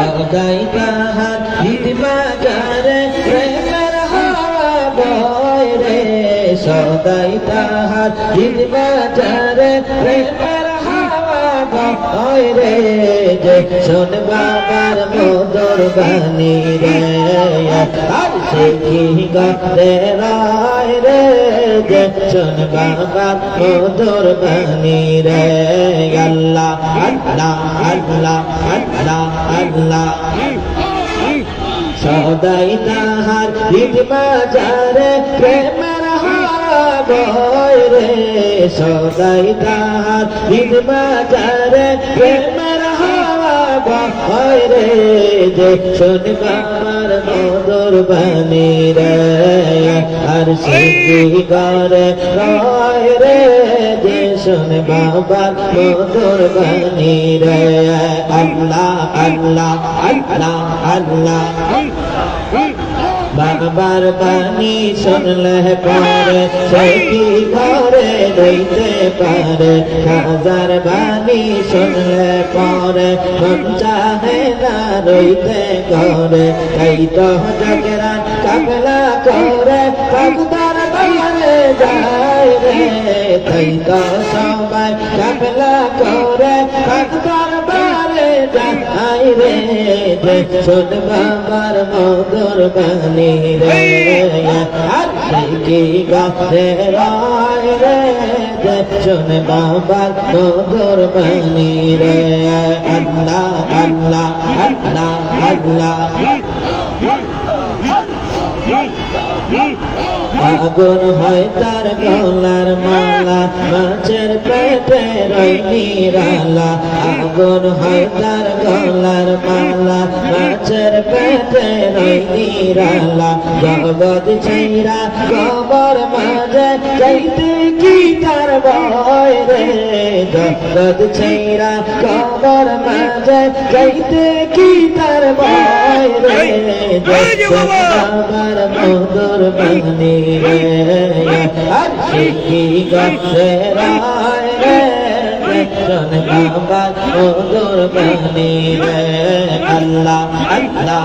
সদাই তাহার ঈদ বাজারে প্রেমের হাওয়া বয় রে সদাই তাহার ঈদ বাজারে প্রেমের রে যে শোন বাবার মধুর বাণী রে। আর শিখি গতে রায় রে যে শোন বাবার মধুর বাণী রে। আল্লাহ আল্লাহ আল্লাহ আল্লাহ আল্লাহ। সদাই তাহার ঈদ বাজারে প্রেমের হাওয়ায় রে, সদাই তাহার ঈদ বাজারে প্রেমের হাওয়ায় রে, যে শোন বাবার মধুর বাণী রে, আর সিদ্ধি করে রয় রে, যে শোন বাবার মধুর বাণী রে। আল্লাহ আল্লাহ আল্লাহ আল্লাহ। বাবার বাণী শুনলে পরে সে কি ঘরে রইতে পারে? হাজার বাণী শুনলে পরে মন চাহে না রইতে ঘরে। এই তো জগরা কামলা করে ভগদার বারে যায় রে, তাই তো সবাই কামলা করে ভগদার বারে যায় রে, যে বাবার মধুর বাণী রে কি গাছে রায় রে শোন বাবার মধুর বাণী রে। আল্লাহ আল্লাহ আল্লাহ আল্লাহ। আগুন হয় তার গলার মালা, মাছের পেটে রই নিরালা। আগুন হয় তার গলার মালা, মাছের পেটে রই নিরালা। জগৎ ছেড়া কবর মাঝে, যাইতে কি তার ভয় রে? জগৎ ছেড়া কবর মাঝে যাইতে কি তার ভয় রে? আমার মধুর বাণী রে আর শিখি গছে রায় রে? মধুর বাণী রে। আল্লাহ আল্লাহ।